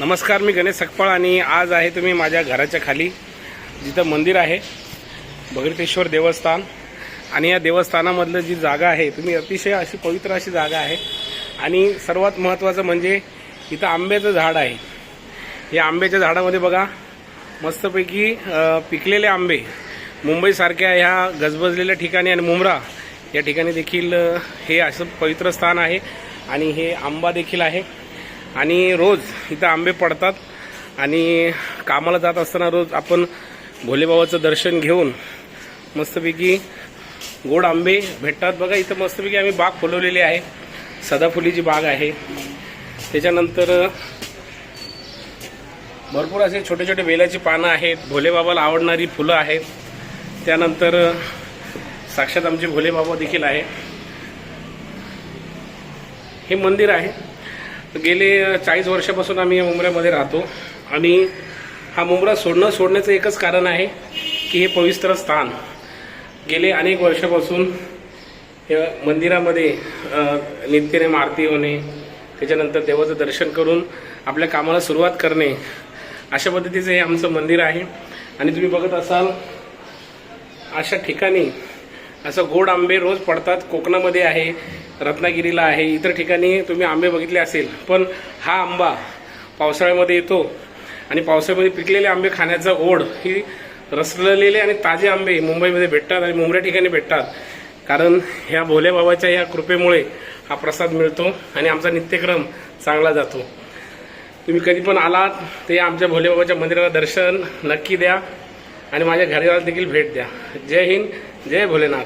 नमस्कार मी गणेश सकपाळ आणि आज आहे तुम्ही माझ्या घराच्या खाली जिथं मंदिर आहे भगीरथेश्वर देवस्थान. आणि या देवस्थानामधलं जी जागा आहे तुम्ही अतिशय अशी पवित्र अशी जागा आहे. आणि सर्वात महत्त्वाचं म्हणजे इथं आंब्याचं झाड आहे. या आंब्याच्या झाडामध्ये बघा मस्तपैकी पिकलेले आंबे. मुंबईसारख्या ह्या गजबजलेल्या ठिकाणी आणि मुंब्रा या ठिकाणी देखील हे असं पवित्र स्थान आहे. आणि हे आंबा देखील आहे. आणि रोज इथं आंबे पडतात आणि कामाला जात असताना रोज आपण भोलेबाबाचं दर्शन घेऊन मस्तपैकी गोड आंबे भेटतात. बघा इथं मस्तपैकी आम्ही बाग फुलवलेली आहे. सदाफुलीची बाग आहे. त्याच्यानंतर भरपूर असे छोटे छोटे वेलाची पानं आहेत. भोलेबाबाला आवडणारी फुलं आहेत. त्यानंतर साक्षात आमचे भोलेबाबा देखील आहे हे मंदिर आहे. गेले चाळीस वर्षापासून आम्ही या मुंबऱ्यामध्ये राहतो. आणि हा मुंबरा सोडणं सोडण्याचं एकच कारण आहे की हे पवित्र स्थान. गेले अनेक वर्षापासून या मंदिरामध्ये नित्यने आरती होणे त्याच्यानंतर देवाचं दर्शन करून आपल्या कामाला सुरुवात करणे अशा पद्धतीचं हे आमचं मंदिर आहे. आणि तुम्ही बघत असाल अशा ठिकाणी असं गोड आंबे रोज पडतात कोकणामध्ये आहे. रत्नागिरीला आहे. इतर ठिकाणी तुम्ही आंबे बघितले असेल पण हा आंबा पावसाळ्यामध्ये येतो आणि पावसाळ्यामध्ये पिकलेले आंबे खाण्याचा ओढ ही रसलेले आणि ताजे आंबे मुंबईमध्ये भेटतात आणि मुंबऱ्या ठिकाणी भेटतात. कारण ह्या भोलेबाबाच्या या कृपेमुळे हा प्रसाद मिळतो आणि आमचा नित्यक्रम चांगला जातो. तुम्ही कधी पण आलात ते आमच्या भोलेबाबाच्या मंदिराला दर्शन नक्की द्या आणि माझ्या घराला देखील भेट द्या. जय हिंद जय भोलेनाथ.